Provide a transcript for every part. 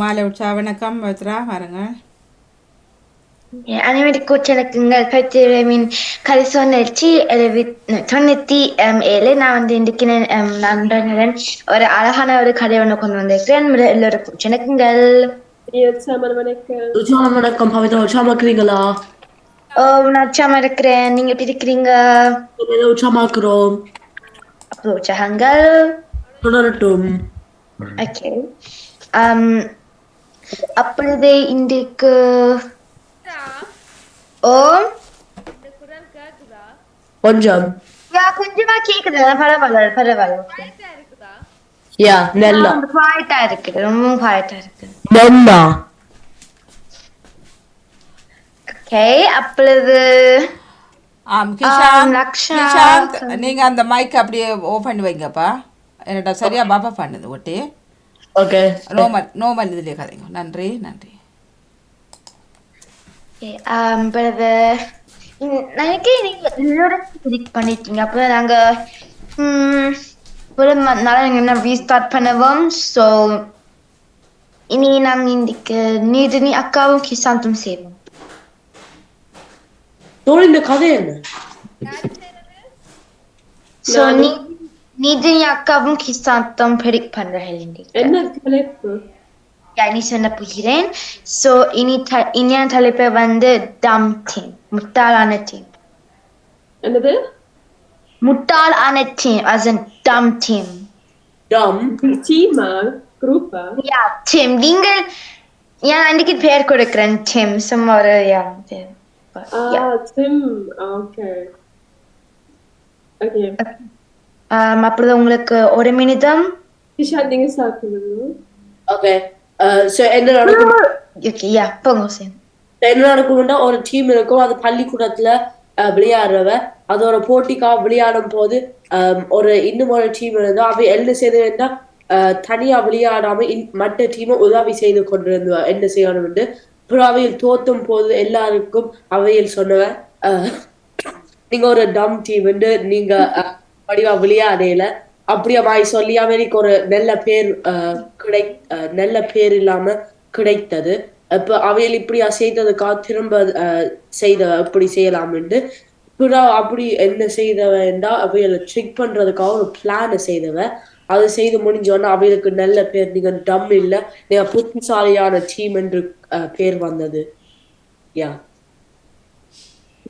மாலை உற்சா வணக்கம் பத்ரா வாருங்க அனைவருக்கும் வணக்கங்கள். பத்திரமின் கலிசோனர்ச்சி தொண்ணூத்தி um, ஏழு. நான் வந்து இன்றைக்கு நண்பர்களுடன் ஒரு அழகான ஒரு கதை ஒன்று கொண்டு வந்திருக்கிறேன். எல்லோருக்கும் வணக்கங்கள். வணக்கம். வணக்கம் பவித்ரா உற்சாகமா இருக்கிறீங்களா? ஓ நான் உற்சாகமா இருக்கிறேன். நீங்க எப்படி இருக்கிறீங்க? என்ன உற்சாகமாக்குறோம் அப்புறம் உற்சாகங்கள். தொடரட்டும். ஓகே. அப்பொழுது இன்றைக்கு ஓ கொஞ்சம். யா கொஞ்சமா கேக்குது? பரவாயில்ல பரவாயில்ல. யா நெல்லா ரொம்ப குவாய்ட்டா இருக்குது ரொம்ப குவாய்ட்டா இருக்கு. நெல்லா ஓகே அப்பொழுது ஆம் கிஷாந்த் லக்ஷா. கிஷாந்த் நீங்க அந்த மைக் அப்படியே ஓ பண்ணி வைங்கப்பா. என்னடா சரியா பாப்பா பண்ணுது ஒட்டி. ஓகே நோமல் நோமல் இதுலயே கதைங்க நன்றி நன்றி Okay, um, பிறகு ம், நினைக்க நீங்க என்னோட predict பண்ணிட்டீங்க அப்போ நாங்க ம், ஒரு ம- நாளை நாங்க என்ன ரீஸ்டார்ட் பண்ணுவோம் ஸோ இனி நாங்க இன்னைக்கு நீதினி அக்காவும் கிசாந்தும் செய்வோம் தோழி இந்த கதை என்ன ஸோ நீ நீதினி அக்காவும் கிசாந்தம் பிரிக் பண்ற ஹெலினி என்ன தலைப்பு يعني سنبوهيرين سو إني تا إني أنا تلبي بند دم تيم مطالعة تيم என்னது முட்டாள் ஆன team as in dumb team dumb team group yeah team நீங்கள் ഞാൻ എനിക്ക് പേര് കൊടുക്കാൻ ടിം സുമ്മാ ഒരു ടിം ഓക്കെ ഓക്കെ Um, அப்பொழுது உங்களுக்கு ஒரு நிமிடம். கிஷா நீங்க சாப்பிடுங்க. ஓகே சோ என்ன நடக்கும்? ஓகே யா போங்க சேம் என்ன நடக்கும்னா ஒரு டீம் இருக்கும். அது பள்ளிக்கூடத்துல அஹ், விளையாடுறவ. அதோட போட்டிக்காக விளையாடும் போது அஹ், ஒரு இன்னும் ஒரு டீம் இருந்தா அவை என்ன செய்ததுன்னா அஹ், தனியா விளையாடாம இன்- மற்ற டீமை உதவி செய்து கொண்டிருந்தவ என்ன செய்யணும்னு அப்புறம் அவையில் தோத்தும் போது எல்லாருக்கும் அவையில் சொன்னவ அஹ், நீங்க ஒரு டம் டீம் நீங்க அஹ், வடிவா விளையாடையில அப்படியே மாய் சொல்லி அவருக்கு ஒரு நல்ல பேர் அஹ், கிடை நல்ல பேர் இல்லாம கிடைத்தது. அப்ப அவையில் இப்படியா செய்ததுக்காக திரும்ப அஹ், செய்த இப்படி செய்யலாம்னு பிறகு அப்படி என்ன செய்தவன்டா அவையில ட்ரிக் பண்றதுக்காக ஒரு பிளானை செய்தவ. அது செய்து முடிஞ்சோன்னா அவைகளுக்கு நல்ல பேர் நீங்க டம் இல்ல நீங்க புத்திசாலியான டீம் என்று அஹ், பேர் வந்தது. யா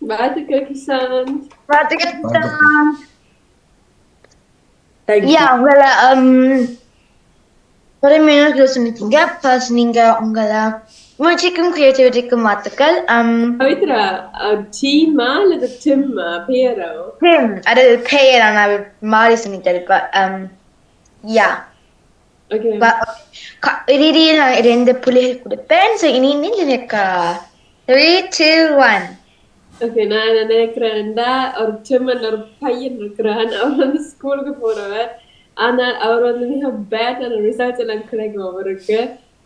வாழ்த்துக்கள் கிஷாந்த் தேங்க்யூ யா உங்களை um, ஒரு மினிட் சொன்னீங்க ஃபர்ஸ்ட் நீங்க உங்களை முயற்சிக்கும் கிரியேட்டிவிட்டிக்கும் வாழ்த்துக்கள் um, பவித்ரா டீமா அல்லது டிம்மா பேரோ டீம் அது பெயர் நான் மாறி um, யா நான் ரெண்டு புள்ளிகள் கொடுப்பேன் ஸோ இனி எனக்கு த்ரீ டூ ஒன் ஓகே நான் என்ன நினைக்கிறேன்டா ஒரு டிம்மன் ஒரு பையன் இருக்கிறான். அவர் வந்து ஸ்கூலுக்கு போறவர் ஆனா அவர் வந்து மிக பேட்டான ரிசல்ட்ஸ் எல்லாம் கிடைக்கும் அவருக்கு.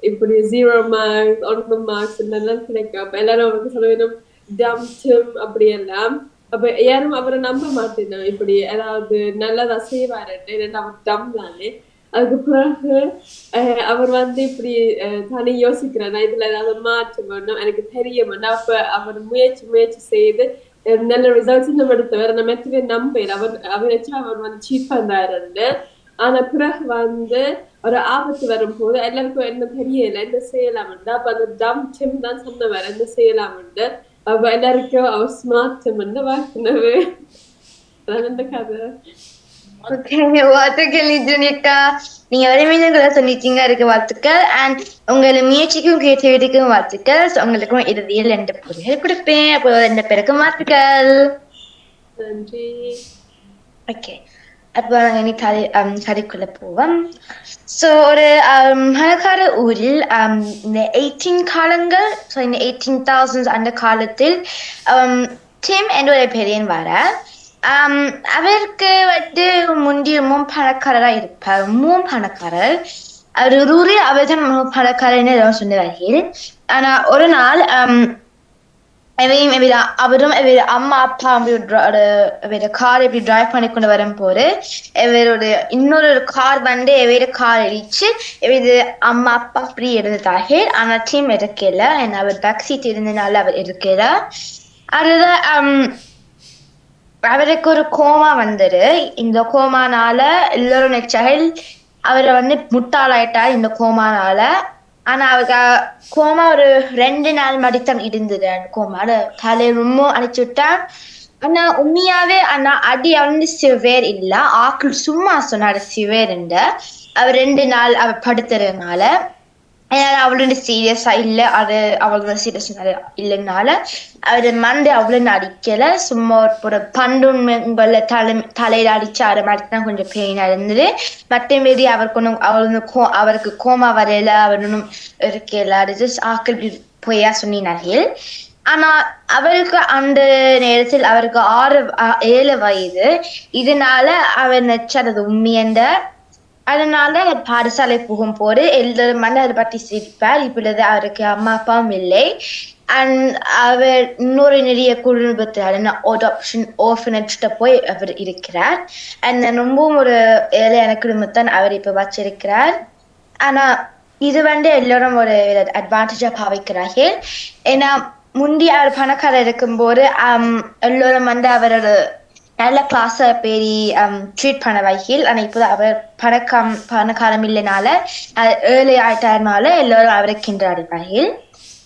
இப்படி ஜீரோ மார்க்ஸ் ஒன்று மார்க்ஸ் எல்லாம் கிடைக்கும். அப்ப எல்லாரும் அவருக்கு சொல்ல வேண்டும் டம் சிம் அப்படி எல்லாம். அப்ப யாரும் அவரை நம்ப மாட்டேனா இப்படி ஏதாவது நல்லதா செய்வாருன்னு ஏன்னா அவர் டம் தானே. அதுக்கு பிறகு அஹ், அவர் வந்து இப்படி அஹ், தனி யோசிக்கிறார். நான் இதுல ஏதாவது மாற்றம் வேணும் எனக்கு தெரிய அப்ப அவர் முயற்சி முயற்சி செய்து நல்ல ரிசல்ட்ஸ் நம்ம எடுத்தவர் நம்ம எத்தனை நம்பர் அவர் அவர் வச்சு அவர் வந்து சீப் பண்ணாருன்னு ஆனா பிறகு வந்து ஒரு ஆபத்து வரும்போது எல்லாருக்கும் என்ன தெரியல என்ன செய்யலாம்னு. அப்ப அந்த டம் டிம் தான் சொன்னவர் என்ன செய்யலாம்னு. அப்ப எல்லாருக்கும் அவர் ஸ்மார்ட் டிம்னு வாக்குனது. அதான் இந்த கதை. வாழ்த்துக்கள் நிஜுனிக்கா நீங்க ஒரு மீனங்களை சொன்னீங்க அதுக்கு வாழ்த்துக்கள். அண்ட் உங்களை முயற்சிக்கும் கிரியேட்டிவிட்டிக்கும் வாழ்த்துக்கள். உங்களுக்கும் இறுதியில் ரெண்டு புள்ளிகள் கொடுப்பேன். அப்போ ரெண்டு பேருக்கும் வாழ்த்துக்கள். நன்றி. ஓகே அப்போ நாங்கள் இனி கதை um, கதைக்குள்ள போவோம். ஸோ ஒரு um, அழகான ஊரில் um, இந்த எயிட்டீன் காலங்கள் ஸோ இந்த எயிட்டீன் தௌசண்ட் அந்த காலத்தில் um, டிம் என்ற ஒரு பெரியன் வர um, அவருக்கு வந்து முந்தியமும் பணக்காரராக இருப்பார் மூம் பணக்காரர் அவர் ரூரி அவர் தான் பணக்காரன்னு சொன்னவர்கள் ஆனால் ஒரு நாள் இவையும் அவரும் இவர அம்மா அப்பா இவர கார் இப்படி டிரைவ் பண்ணி கொண்டு வரும்போது இவரோட இன்னொரு கார் வந்து இவர கார் இடிச்சு இவரு அம்மா அப்பா அப்படி இருந்ததாக ஆனா டீம் இருக்கல அவர் பேக் சீட் இருந்தனால அவர் இருக்கல அதுதான் அவருக்கு ஒரு கோமா வந்துரு. இந்த கோமானால எல்லாரும் நினைச்சார்கள் அவரை வந்து முட்டாளாயிட்டார் இந்த கோமானால. ஆனா அவருக்கு கோமா ஒரு ரெண்டு நாள் மடித்தான் இருந்தது அந்த கோமால அது ரொம்ப அடிச்சு விட்டான் ஆனா உண்மையாவே ஆனா அடி வந்து சிவேர் இல்ல. ஆக்கள் சும்மா சொன்னாரு சிவேர் அவர் ரெண்டு நாள் அவர் படுத்துறதுனால. ஏன்னா அவளோட சீரியஸா இல்ல. அது அவளோட சீரியஸ் இல்லைனால அவர் மண்டை அவ்வளவு அடிக்கல. சும்மா ஒரு பண்டுண்மைங்கள தலை தலையில அடிச்சாரு மாதிரி தான் கொஞ்சம் பெயினா இருந்தது. மற்றபடி அவருக்கு ஒன்றும் அவளுக்கு கோ அவருக்கு கோமா வரையில அவர் ஒன்றும் இருக்கல. அது ஆக்கள் இப்படி பொய்யா சொன்னினார்கள் ஆனா அவருக்கு அந்த நேரத்தில் அவருக்கு ஆறு ஆ- ஏழு வயது. இதனால அவர் நினைச்சது உண்மையண்ட அதனால பாடசாலை போகும் போது எல்லாரும் வந்து அதை பற்றி சிரிப்பார் இப்பொழுது அவருக்கு அம்மா அப்பாவும் இல்லை. அண்ட் அவர் இன்னொரு நிறைய குடும்பத்தில் அடாப்ஷன் ஓர்ஃபனேஜ்ட போய் அவர் இருக்கிறார். அண்ட் ரொம்பவும் ஒரு ஏழையான குடும்பத்தான் அவர் இப்போ வச்சிருக்கிறார். ஆனால் இது வந்து எல்லோரும் ஒரு அட்வான்டேஜாக பாவிக்கிறார்கள். ஏன்னா முந்தி அவர் பணக்காரர் இருக்கும்போது எல்லோரும் வந்து அவரோட நல்ல கிளாஸ பேரி um, ட்ரீட் பண்ண வைக்கில் ஆனா இப்போ அவர் பணக்கம் பணக்காரம் இல்லைனால அஹ், ஏழை ஆயிட்டாருனால எல்லாரும் அவரை வகையில்.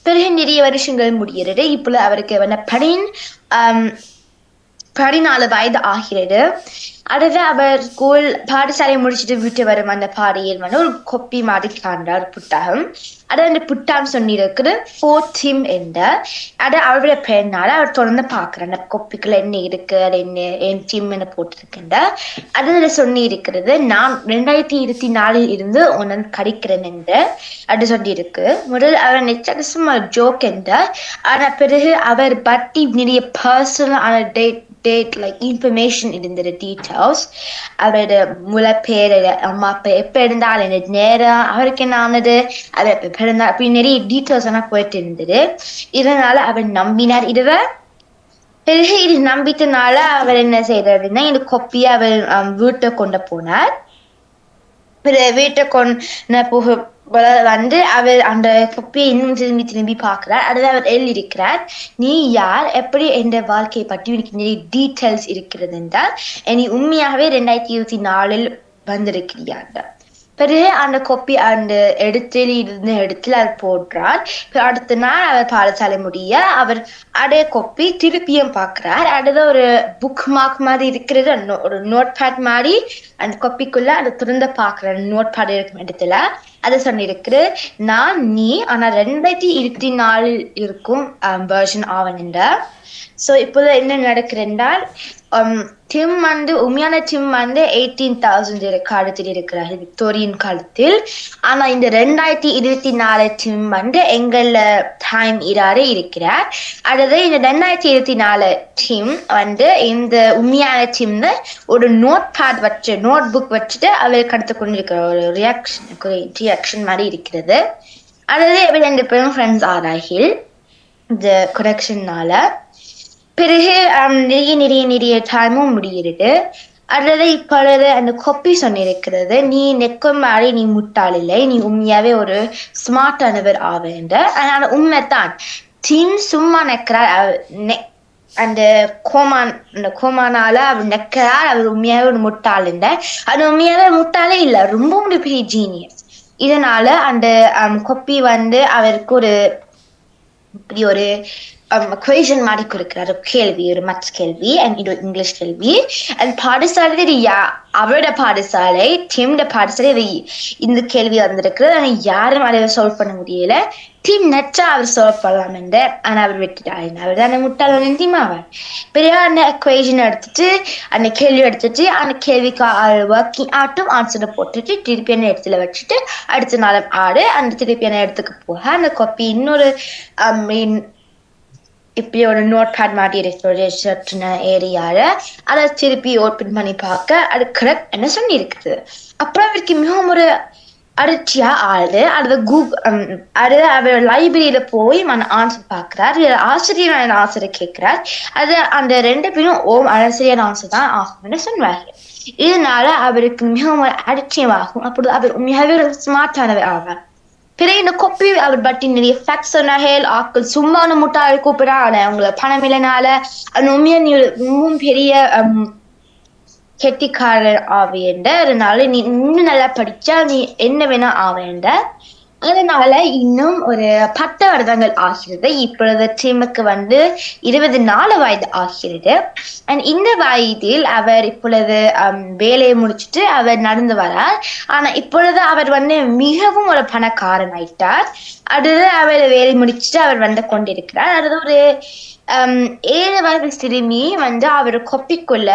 பிறகு நிறைய வருஷங்கள் முடிகிறது. இப்பொழுது அவருக்கு வந்து பனின் um, பதினாலு வயது ஆகிறது. அடுத்து அவர் ஸ்கூல் பாடசாலை முடிச்சுட்டு வீட்டு வரும் அந்த பாடியில் வந்து ஒரு கொப்பி மாதிரி காண்றார் புத்தகம். அது அந்த புத்தகம் ஃபோர்த் ஃபோர்டிம் என்ற அது அவருடைய பெயர்னால அவர் தொடர்ந்து பார்க்குறார். அந்த கொப்பிக்குள்ள என்ன இருக்கு அது என்ன என் டீம் என்ன போட்டிருக்கின்ற அது சொல்லி இருக்கிறது நான் ரெண்டாயிரத்தி இருபத்தி நாலில் இருந்து உன்னை கடிக்கிறேன் என்று அது சொல்லியிருக்கு. முதல் அவர் நிச்சயம் ஜோக் என்ற ஆனால் பிறகு அவர் பற்றி நிறைய personal date date like information இருந்தது டீட்டெயில்ஸ் அவரோட முளை பேர் அம்மா அப்பா எப்போ இருந்தால் எனக்கு நேரம் அவருக்கு என்ன ஆனது அவர் எப்போ பிறந்தார் அப்படி நிறைய டீட்டெயில்ஸ் எல்லாம் போயிட்டு இருந்தது. இதனால அவர் நம்பினார் இதுவை பிறகு இது நம்பிட்டனால அவர் என்ன செய்யறாருன்னா இந்த கொப்பியை அவர் வீட்டை கொண்டு போனார். வீட்டை கொண்ட புக வந்து அவர் அந்த குப்பியை இன்னும் திரும்பி திரும்பி பார்க்கிறார். அதில் அவர் எழுதியிருக்கிறார் நீ யார்? எப்படி என்ற வாழ்க்கையை பற்றி உனக்கு நிறைய டீட்டெயில்ஸ் இருக்கிறது என்றால் நீ உண்மையாகவே ரெண்டாயிரத்தி இருபத்தி நாலில் வந்திருக்கிறியார் பிறகு அந்த கொப்பி அந்த இடத்தில் இருந்த இடத்துல அவர் போடுறார். அடுத்த நாள் அவர் பாடசாலை முடிய அவர் அதே கொப்பி திருப்பியும் பார்க்கிறார் அடுத்த ஒரு புக் மார்க் மாதிரி இருக்கிறது நோ- ஒரு நோட் பேட் மாதிரி அந்த கொப்பிக்குள்ள அந்த திறந்த பார்க்குற நோட் பேட் இருக்கும் இடத்துல. அதை சொன்னிருக்கு நான் நீ ஆனா ரெண்டாயிரத்தி இருபத்தி நாலில் இருக்கும் வேர்ஷன் ஆவன் ஸோ இப்போது என்ன நடக்கிறென்றால் um, டிம் வந்து உண்மையான டிம் வந்து எயிட்டீன் தௌசண்ட் காலத்தில் இருக்கிறார். விக்டோரியன் காலத்தில். ஆனால் இந்த ரெண்டாயிரத்தி இருபத்தி நாலு டிம் வந்து எங்கள டைம் uh, இராறு இருக்கிறார். அதாவது இந்த ரெண்டாயிரத்தி இருபத்தி நாலு டிம் வந்து இந்த உண்மையான டிம் ஒரு நோட் பேட் வச்சு நோட் புக் வச்சுட்டு அவர் கடத்து கொண்டிருக்கிற ஒரு ரியாக்ஷன் ரியாக்ஷன் மாதிரி இருக்கிறது. அதாவது இவர் ரெண்டு பேரும் ஃப்ரெண்ட்ஸ் ஆராயில் இந்த கொரெக்ஷன்னால பிறகு நிறைய நிறைய நிறைய டைமும் முடிகிறது. அல்லது இப்பொழுது அந்த கொப்பி சொன்னிருக்கிறது. நீ நெக்கும் மாதிரி நீ முட்டாள் இல்லை. நீ உண்மையாவே ஒரு ஸ்மார்ட்டானவர் ஆவேண்ட அதனால உண்மைத்தான் டீம் சும்மா நெக்கிறார் நெ- அந்த கோமான் அந்த கோமானால அவர் நெக்கிறார் அவர் உண்மையாவே ஒரு முட்டாள் இல்லை அது உண்மையாவே முட்டாளே இல்லை. ரொம்ப ஒரு பெரிய ஜீனியஸ் இதனால அந்த கொப்பி வந்து அவருக்கு ஒரு இப்படி ஒரு Um, கொஷன் மாதிரி கொடுக்கிறார். ஒரு கேள்வி ஒரு மற்ற கேள்வி அண்ட் இது இங்கிலீஷ் கேள்வி. அண்ட் பாடசாலை இது யா அவரோட பாடசாலை டீம்ட பாடசாலை இது இந்த கேள்வி வந்திருக்கு ஆனால் யாரும் அதை சால்வ் பண்ண முடியல. டீம் நெச்சா அவர் சால்வ் பண்ணலாம் என்று ஆனால் அவர் விட்டுட்டாரு. அவர் தானே முட்டாள் டீம் அவர்? பெரிய அந்த எக்வேஷன் எடுத்துட்டு அந்த கேள்வி எடுத்துட்டு அந்த கேள்விக்கு ஒர்க்கிங் ஆட்டும் ஆன்சரை போட்டுட்டு திருப்பியான இடத்துல வச்சுட்டு அடுத்த நாளும் ஆடு அந்த திருப்பியான இடத்துக்கு போக அந்த காப்பி இன்னொரு மீன் இப்படியோட இப்படி ஒரு நோட் பேட் மாட்டி இருக்கிற ஒரு ஏரியால அதை திருப்பி ஓப்பன் பண்ணி பார்க்க அது கரெக்ட் என்ன சொல்லி இருக்குது அப்புறம் அவருக்கு மிகவும் ஒரு அடிச்சியா ஆளு அது கூகுள் அது அவர் லைப்ரரியில போய் மன ஆன்சர் பார்க்கிறார். ஆசிரியர் ஆன்சர் கேட்கிறார். அது அந்த ரெண்டு பேரும் ஓம் ஆசிரியர் ஆன்சர் தான் ஆகும்னு சொன்னார் இதனால அவருக்கு மிகவும் ஒரு அடிச்சயமாகும் அப்படி அவர் மிகவும் ஸ்மார்ட்டானவர் ஆவார். பிறகு இந்த கொப்பி அவர் பற்றி நிறைய ஃபேக்ட் சொன்னார்கள். சும்மா சும்மான முட்டாள் கூப்பிடா அவங்கள பணம் இல்லைனால அது உண்மையா ரொம்ப பெரிய கெட்டிக்காரர் ஆவேண்ட அதனால நீ இன்னும் நல்லா படிச்சா நீ என்ன வேணா ஆவேண்ட அதனால இன்னும் ஒரு பத்து வருடங்கள் ஆகிறது. இப்பொழுது டீமுக்கு வந்து இருபது நாலு வயது ஆகிறது. அண்ட் இந்த வயதில் அவர் இப்பொழுது um, வேலையை முடிச்சுட்டு அவர் நடந்து வரார். ஆனா இப்பொழுது அவர் வந்து மிகவும் ஒரு பணக்காரன் ஆயிட்டார். அடுத்து அவர் வேலை முடிச்சுட்டு அவர் வந்து கொண்டிருக்கிறார். அடுத்து ஒரு ஹம், ஏழு வயது சிறுமி வந்து அவர் கொப்பிக்குள்ள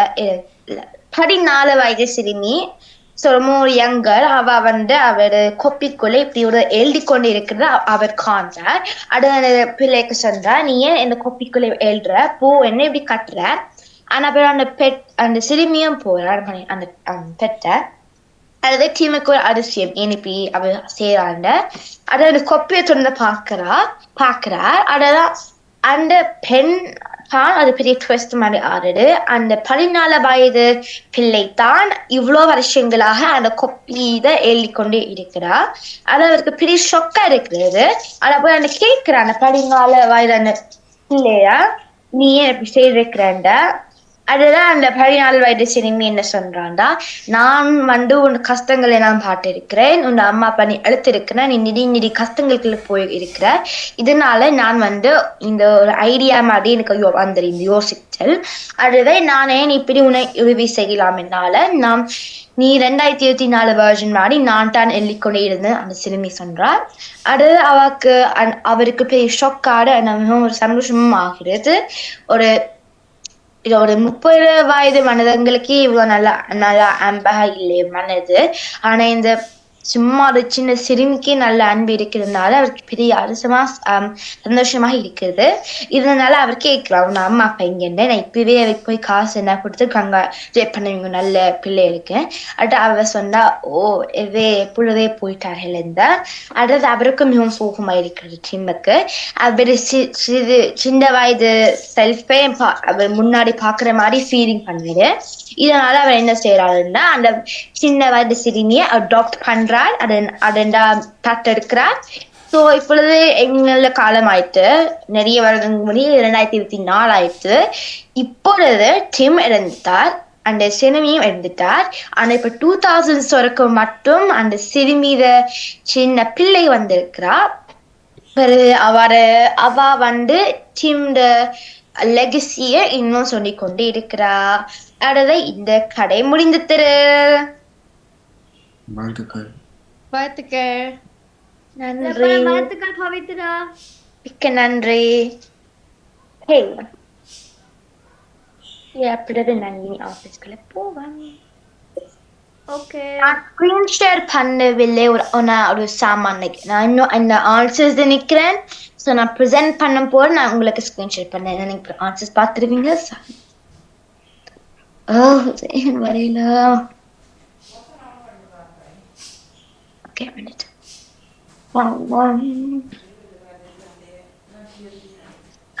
பதினாலு வயது சிறுமி ஸோ ரொம்ப ஒரு யங்கர் அவ வந்து அவர் கொப்பிக்குள்ள இப்படி ஒரு எழுதி கொண்டு இருக்கிறத அவர் காண்றார். அது பிள்ளைக்கு சொல்றா நீ ஏன் இந்த கொப்பிக்குள்ள எழுதுற? பூ என்ன இப்படி கட்டுற? ஆனா அப்புறம் அந்த பெட் அந்த சிறுமியும் போறார் அந்த பெட்டை. அதாவது டீமுக்கு ஒரு அதிசயம். இனிப்பி அவ செய்யறாண்ட அதாவது கொப்பியை தொடர்ந்து பார்க்கறா பாக்குறார் அதான் அந்த பெண் தான் அது பெரிய ட்விஸ்ட் மாதிரி ஆறுது அந்த பதினாலு வயது பிள்ளை தான் இவ்வளோ வருஷங்களாக அந்த கொப்பியில எழுதி கொண்டே இருக்கிறா. அது அவருக்கு பெரிய ஷொக்கா இருக்கிறது. அதை போய் அந்த கேட்கிறா அந்த பதினாலு வயது அந்த பிள்ளையா நீ ஏன் இப்படி செய்திருக்கிறேன்டா அதுதான் அந்த பதினாலு வயது சிறுமி என்ன சொல்றான்டா நான் வந்து உன் கஷ்டங்களை நான் பார்த்திருக்கிறேன். உன் அம்மா அப்பா நீ அழுத்திருக்கிறேன் நீ நிதி நிதி கஷ்டங்களுக்குள்ள போய் இருக்கிற இதனால நான் வந்து இந்த ஒரு ஐடியா மாதிரி எனக்கு யோ- யோசிச்சல் இந்த அதுவே நானே நீ இப்படி உன்னை உதவி செய்யலாம் என்னால. நாம் நீ ரெண்டாயிரத்தி இருபத்தி நாலு வருஷன் மாதிரி நான் தான் எள்ளிக்கொண்டே இருந்தேன் அந்த சிறுமி சொல்றார் அது அவருக்கு அந்- அவருக்கு பெரிய ஷொக்காடு மிகவும் ஒரு சந்தோஷமும் ஆகிறது. ஒரு ஒரு முப்பது வயது மனிதங்களுக்கு இவ்வளவு நல்லா நல்லா அன்பாக இல்லை மனது ஆனா இந்த சும்மா ஒரு சின்ன சிறுமிக்கு நல்ல அன்பு இருக்கிறதுனால அவருக்கு பெரிய அரசமா சந்தோஷமாக இருக்கிறது. இதனால அவர் கேட்கலாம் உன் அம்மா அப்பா இங்கன்னு நான் இப்பவே அவருக்கு போய் காசு என்ன கொடுத்துருக்காங்க கங்காஜேட் பண்ணுவீங்க நல்ல பிள்ளைகளுக்கு? அடுத்து அவர் சொன்னா ஓ இதே எப்பொழுதே போயிட்டார்கள் இந்த அடுத்தது அவருக்கு மிகவும் சோகமா இருக்கிறது சிம்மக்கு. அவர் சிறு சின்ன வயது செல்ஃபே அவர் முன்னாடி பாக்குற மாதிரி ஃபீலிங் பண்ணுவாரு. இதனால அவர் என்ன செய்யறாருன்னா அந்த சின்ன வயது சிறுமியை அடாப்ட் பண்றார் அதன் அதண்டா தத்தெடுக்கிறார். ஸோ இப்பொழுது எங்கள காலம் ஆயிட்டு நிறைய வருடங்கள் முடி இரண்டாயிரத்தி இருபத்தி நாலு ஆயிட்டு இப்பொழுது டிம் இறந்துட்டார். அந்த சிறுமியும் இறந்துட்டார். ஆனா இப்ப டூ தௌசண்ட் வரைக்கும் மட்டும் அந்த சிறுமியில சின்ன பிள்ளை வந்திருக்கிறா. பிறகு அவரு அவ வந்து டிம்ட லெகசிய இன்னும் சொல்லி கொண்டு இருக்கிறா. அடுத்த இந்த கடை முடிந்து திரு. வாழ்த்துக்கள். வாழ்த்துக்கள். நன்றி. வாழ்த்துக்கள் பவித்ரா. மிக்க நன்றி. ஹே எப்படிது நந்தினி ஆபீஸ்க்குள்ள போவாங்க நான் ஸ்க்ரீன் ஷேர் பண்ணவில்லை. ஒரு நான் ஒரு சாமான் நான் இன்னும் அந்த ஆன்சர்ஸ் நிக்கிறேன். ஸோ நான் ப்ரெசென்ட் பண்ணும் போது நான் உங்களுக்கு ஸ்க்ரீன் ஷேர் பண்ணேன். எனக்கு ஆன்சர்ஸ் பார்த்துருவீங்க ஓ வரையில? Okay, a. One.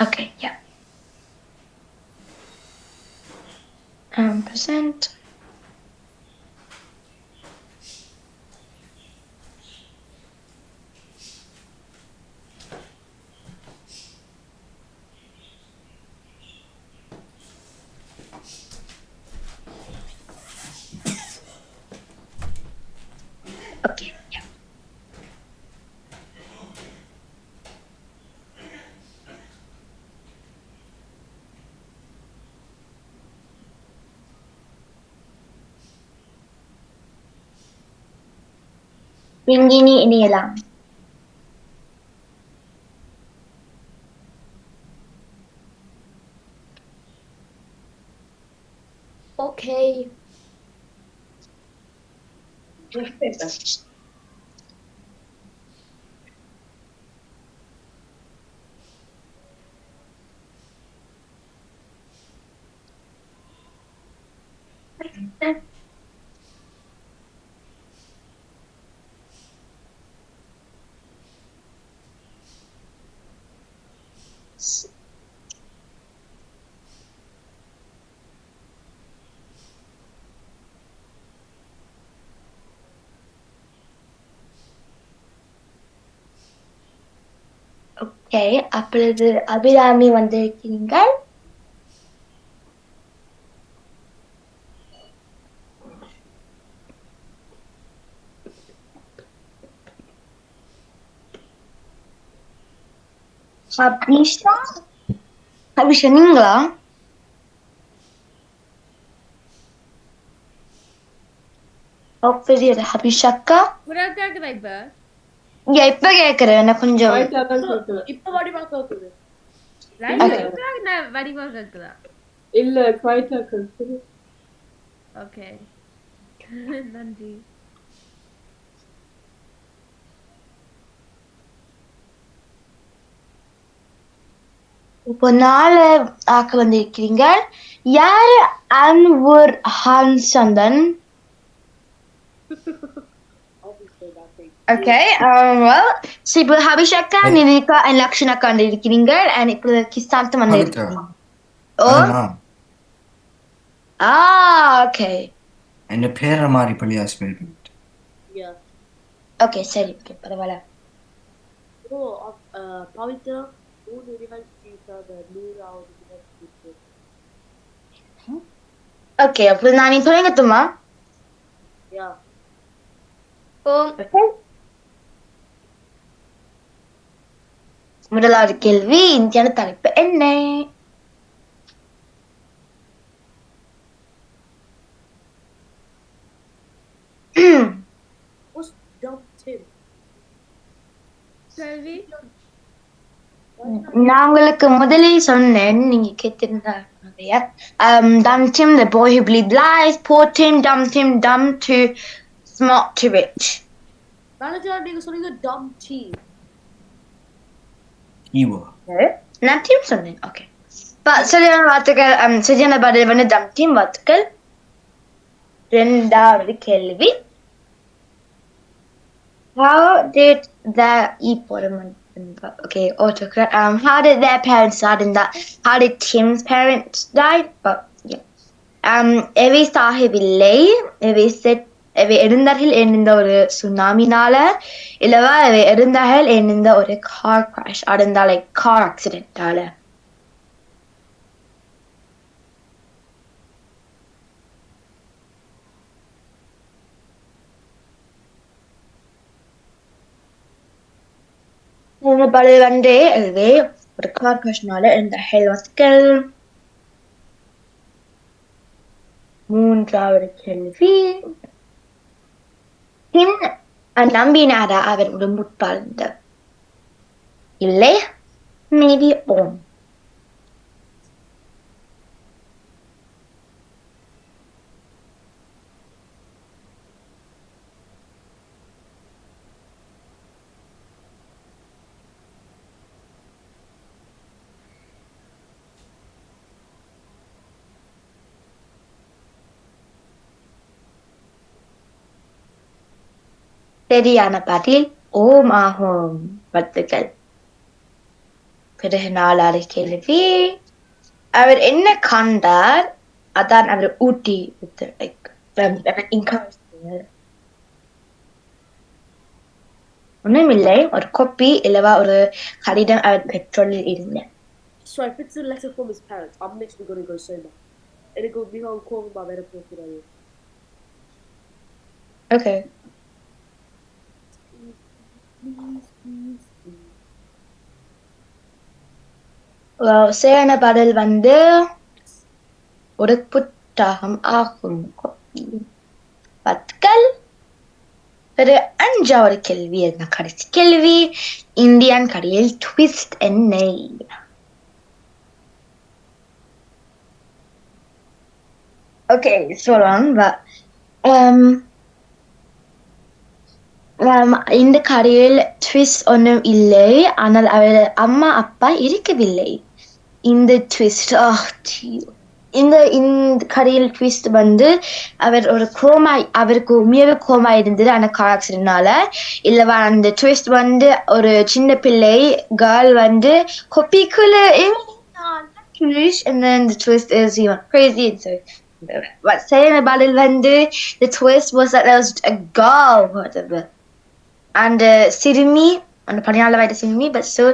Okay, yeah. Um, percent. Okay. Yeah. Ringini inilah. Okay okay அப்பொழுது அபிராமி வந்திருக்கிறீர்கள். அபிஷா அபிஷா நீங்களா? பெரிய அபிஷாக்கா? உனக்கு கேக்குதா இப்ப இங்க இப்ப கேக்குறேன் எனக்கு கொஞ்சம். இப்ப வடிவா கேக்குதா வடிவா கேக்குதா இல்ல குவைட்டா கேக்குது ஓகே. நன்றி. இப்போ நாலு ஆக்க வந்திருக்கிறீங்க. யாரு Anwar ஹான்சந்தன்? Okay, um, well, so இப்போ ஹபிஷக்கா நிதிகா அண்ட் லக்ஷனா காண்ட இருக்கிறீங்க அண்ட் இப்போ கிசாந்தம் வந்து இருக்கீங்க ஓ ஆ ஓகே என்ன பேரை மாறி பள்ளியா ஸ்பெல் பண்ணிட்டு ஓகே சரி ஓகே பரவாயில்ல ஓ பவித்ரா மூணு ரிவல் ஸ்ட்ரீட்டாக நூறாவது ரிவல் ஸ்ட்ரீட் ஓகே அப்போ நான் நீ தொடங்கட்டுமா யா ஓம் முதலாவது கேள்வி இந்தியான தலைப்பு என்ன What's dumb Tim? செல்வி நான் உங்களுக்கு முதலே சொன்னேன் நீங்க கேட்டிருந்தா நிறைய um, dumb Tim the boy who bleed lies poor Tim dumb Tim dumb to smart to rich manager நீங்க சொன்னீங்க dumb T. ஈவோ நான் Tim சொன்னேன் ஓகே சரியான வார்த்தைகள் um, சரியான பதில் வந்து dumb Tim வார்த்தைகள் ரெண்டாவது கேள்வி How did the okay, autocorrect. Um, how did their parents die in that? How did Tim's parents die? But yeah. Um, எவை சாகவில்லை எவை செட் எவை இருந்தார்கள் எண்ணிந்த ஒரு சுனாமினால இல்லவா? எவை இருந்தார்கள் எண்ணிந்த ஒரு கார் கிராஷ் அடைந்தா லைக் கார் ஆக்சிடென்டால பழைய வந்து இதுவே ஒரு கார் கிராஷ்னால இந்த ஹெல்வாஸ்கள் மூன்றாவது கேள்வி. பின் நம்பினாரா அவர் உடம்புட்பார்ந்த இல்லை மேபி ஓம். சரியான பதில் ஓம் ஆகும் வாழ்த்துக்கள் பிறகு நாலாவது கேள்வி அவர் என்ன கண்டார் அதான் அவர் ஊட்டி. ஒண்ணுமில்லை ஒரு கொப்பி இல்லவா ஒரு கடிதம் அவர் பெட்ரோலில் இருந்தேன் So if it's a letter from his parents, I'm literally gonna go so mad. எனக்கு மிகவும் கோபமா வேற போகிறது ஓகே சேன பாடல் வந்து ஒரு புத்தகம் ஆகும். பத்துக்கள் ஒரு அஞ்சாவது கேள்வி என்ன கடைசி கேள்வி? இந்தியன் கடையில் ட்விஸ்ட் என்ன? ஓகே சொல்லுவாங்க um, um, இந்த கடையில் ட்விஸ்ட் ஒன்றும் இல்லை. ஆனால் அவர் அம்மா அப்பா இருக்கவில்லை. இந்த ட்விஸ்ட் இந்த இந்த கதையில் ட்விஸ்ட் வந்து அவர் ஒரு கோமா அவருக்கு உண்மையாவே கோமா இருந்தது அந்த கார் ஆக்சிடென்ட்னால இல்லவா அந்த ட்விஸ்ட் வந்து ஒரு சின்ன பிள்ளை கேர்ள் வந்து கொப்பிக்குள்ள and then the twist is he went crazy. And so what saying about it வந்து the twist was that there was a girl whatever. And uh, சிறுமி அந்த பணியாளர் வயது சிறுமி but so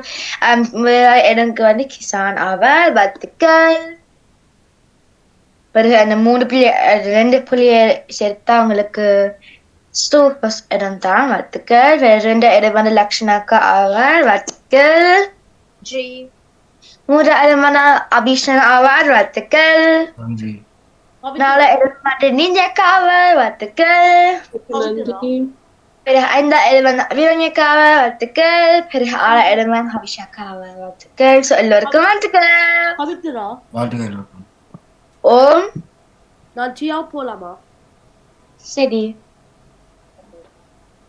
um, எனக்கு வந்து கிசான் அவர் வாழ்த்துக்கள் பிறகு அந்த மூணு புள்ளி ரெண்டு புள்ளிய சேர்த்தா அவங்களுக்கு ஸ்டூபஸ் இடம் தான் வாழ்த்துக்கள் வேற ரெண்டு இடம் வந்து லக்ஷனாக்கா அவர் வாழ்த்துக்கள் மூன்று இடமான அபிஷன் அவர் வாழ்த்துக்கள் நன்றி. நாலு இடம் வந்து நீஞ்சக்கா அவர் வாழ்த்துக்கள் இடம் வந்து அபிரண்யக்கா அவர் வாழ்த்துக்கள் பிறகு ஆறு இடம் வந்து அபிஷாக்கா அவர் வாழ்த்துக்கள் ஸோ எல்லோருக்கும் வாழ்த்துக்கள் பவித்ரா வாழ்த்துக்கள் இருக்கும் ஓம் நான் சியா போலாமா சரி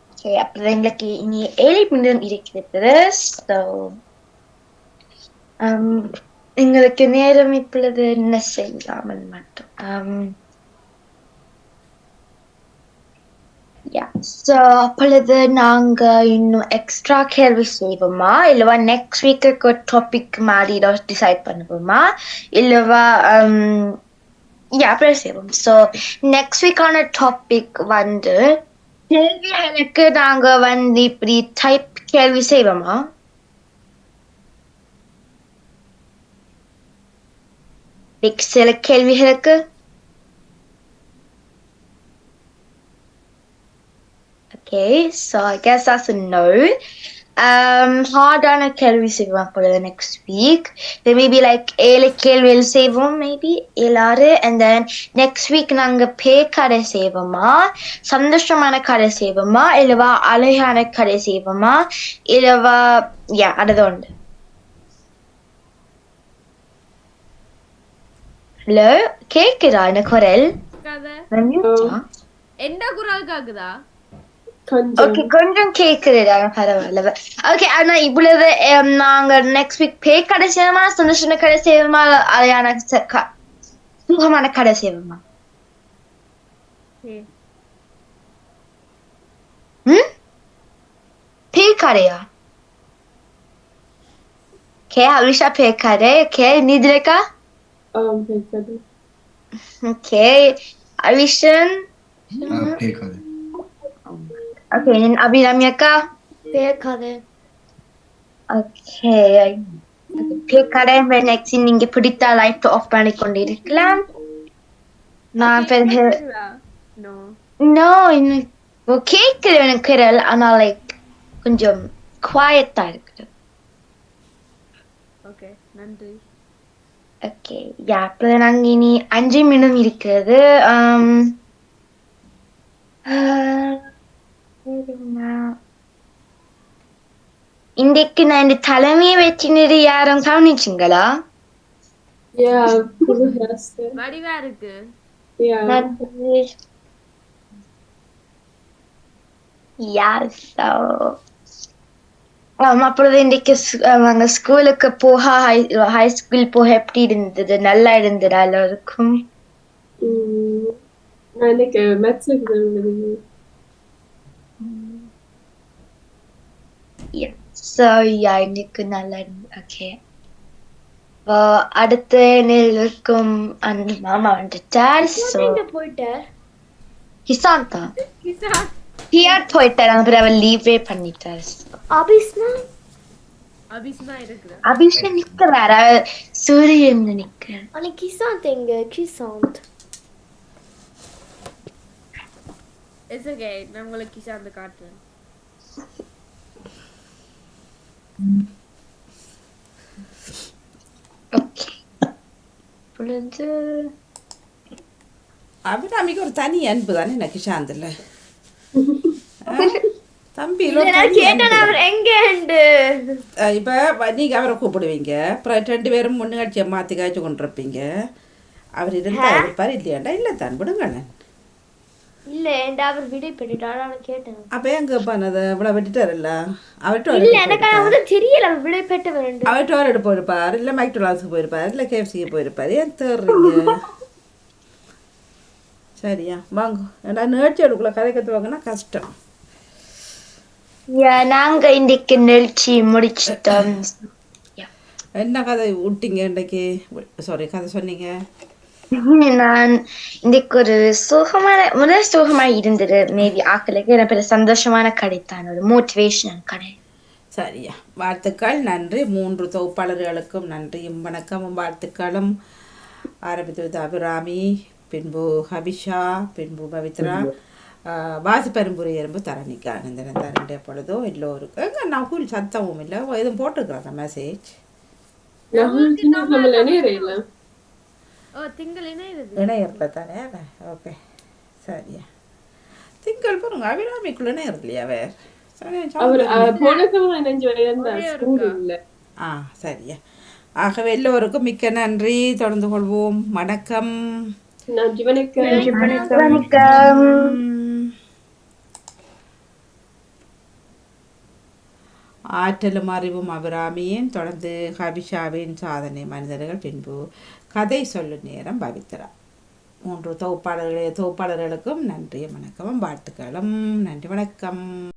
ஓகே அப்புறம் எங்களுக்கு இனி ஏழை நிமிடம் இருக்கிறது ஸோ எங்களுக்கு நேரம் இப்பொழுது என்ன செய்யாமல் மட்டும் um, அப்பொழுது நாங்க இன்னும் எக்ஸ்ட்ரா கேள்வி செய்வோமா? இல்லவா நெக்ஸ்ட் வீக்குக்கு டாபிக் மாதிரி ஏதாவது டிசைட் பண்ணுவோமா? இல்லவா um, yeah, அப்படியே செய்வோம். ஸோ நெக்ஸ்ட் வீக்கான டாபிக் வந்து கேள்விகளுக்கு நாங்க வந்து இப்படி டைப் கேள்வி செய்வோமா? சில கேள்விகளுக்கு. Okay, so I guess that's a no. Um, hardaன கேள்வி செய்வோம் பொழுது next week. There may be like ஏழு கேள்விகள் செய்வோம் maybe ஏழாறு. And then next week நாங்க பேய் கதை செய்வோமா? சந்தோஷமான கதை செய்வோமா? இல்லவா அழகான கதை செய்வோமா? இல்லவா யா அது உண்டு ஹலோ கேக்குதா? இந்த குரல்? எந்த குரல் கேக்குதா? கொஞ்சம் ஓகே கொஞ்சம் கேக்குதுடா பரவாயில்ல ஓகே ஆனா இவ்வளவு um, நாங்க நெக்ஸ்ட் வீக் பே கடை செய்வோமா சந்தோஷமான கடை செய்வோமா அதையான சுகமான கடை செய்வோமா சரி. ம் பே கடையா ஓகே அவிஷா பே கடை ஓகே நிதிரேகா ஆம் கேட்குது ஓகே அவிஷன் கேட்காது ஓகே அபிராமியக்கா பேக்காது ஓகே பே கடை நெக்ஸ்ட் நீங்க பிடித்த லைட் ஆஃப் பண்ணி கொண்டிருக்கலாம். நான் பிறகு. நோ இன்னும் கேட்குது எனக்கு குரல் ஆனா லைக் கொஞ்சம் குவாய்ட்டா இருக்குது. Okay, நன்றி. ஓகே யா இப்போ நாங்க இனி அஞ்சு நிமிடம் இருக்கிறது. சரிம்மா. இன்றைக்கு நான் இந்த தலைமையை வச்சுனது யாரும் கவனிச்சிங்களா? யா புது ஹேர் ஸ்டைல் வடிவா இருக்கு. யா. யார் ஆமா அப்பொழுது இன்றைக்கு ஸ்- அவங்க ஸ்கூலுக்கு போக ஹை ஹை ஸ்கூல் போக எப்படி இருந்தது? நல்லா இருந்ததா எல்லாருக்கும்? எக்ஸாம் யா இன்னைக்கு நல்லா ஓகே அடுத்த இருக்கும் அந்த மாமா வந்துட்டார். ஸோ போயிட்டார்? கிசாந்தா கிசா ஹியார் போயிட்டார். அப்புறம் அவர் லீவே பண்ணிட்டார். அபிஸ்னா அபிஷேக் நிக்கிறார். சூரியன் நிக்கிறார். அன்னைக்கு கிசாந்த் எங்க? கிசாந்த். இட்ஸ் ஓகே நான் உங்களுக்கு கிசா அந்த காட்டுறேன். அபிராமிக்கு ஒரு தனி அன்பு தானே எனக்கு சாந்தில் தம்பி இப்போ நீங்கள் அவரை கூப்பிடுவீங்க அப்புறம் ரெண்டு பேரும் முன்னு கட்சியை மாற்றி காய்ச்சி கொண்டிருப்பீங்க அவர் இருந்தா இருப்பார் இல்லையாண்டா இல்லை தான் விடுங்களேன் இல்ல என்ட அவர் விடை பெற்றுட்டார் நான் கேட்டேன். அப்போ எங்கே பண்ணது இவ்வளோ விட்டுட்டார்ல அவர்கிட்ட இல்ல எனக்கு வந்து தெரியல அவர் விடை பெற்று வரண்டு அவர் டோய்லெட் போயிருப்பார் இல்லை மைக்ரோலாஸுக்கு போயிருப்பார் இல்லை கேஎஃப்சிக்கு போயிருப்பார் ஏன் தேடுறீங்க? சரியா வாங்க. ஏன்னா நேர்ச்சி எடுக்கல கதை கற்றுவாங்கன்னா கஷ்டம். நாங்க இன்னைக்கு நிகழ்ச்சி முடிச்சிட்டோம். என்ன கதை விட்டீங்க இன்றைக்கு? சாரி கதை சொன்னீங்க. நான் இன்னைக்கு ஒரு சுகமான முதல் சுகமா இருந்தது மேபி ஆக்களுக்கு எனக்கு ஒரு சந்தோஷமான கதை தான் ஒரு மோட்டிவேஷனல் கதை சரியா. வாழ்த்துக்கள். நன்றி. மூன்று தொகுப்பாளர்களுக்கும் நன்றியும் வணக்கமும் வாழ்த்துக்களும். ஆரம்பித்தது அபிராமி பின்பு ஹபிஷா பின்பு பவித்ரா. ஆஹ், வாசி பரம்புரை எறும்பு தரணிக்கு ஆனந்தன் தரண்டே பொழுதோ எல்லோருக்கும். எங்க நகுல் சத்தமும் இல்லை. எதுவும் போட்டுருக்குறாங்க மெசேஜ் இணையர்ல தானே ஓகே. சரியா. திங்கள் பாருங்க அபிராமிக்குள்ள இல்லையா வேற ஆ சரியா. ஆகவே எல்லோருக்கும் மிக்க நன்றி. தொடர்ந்து கொள்வோம். வணக்கம். வணக்கம். ஆற்றலும் அறிவும் அபிராமியின் தொடர்ந்து ஹபிஷாவின் சாதனை மனிதர்கள் பின்பு கதை சொல்லும் நேரம் பவித்ரா. மூன்று தொகுப்பாளர்களே தொகுப்பாளர்களுக்கும் நன்றி வணக்கமும் வாழ்த்துக்களும் நன்றி வணக்கம்.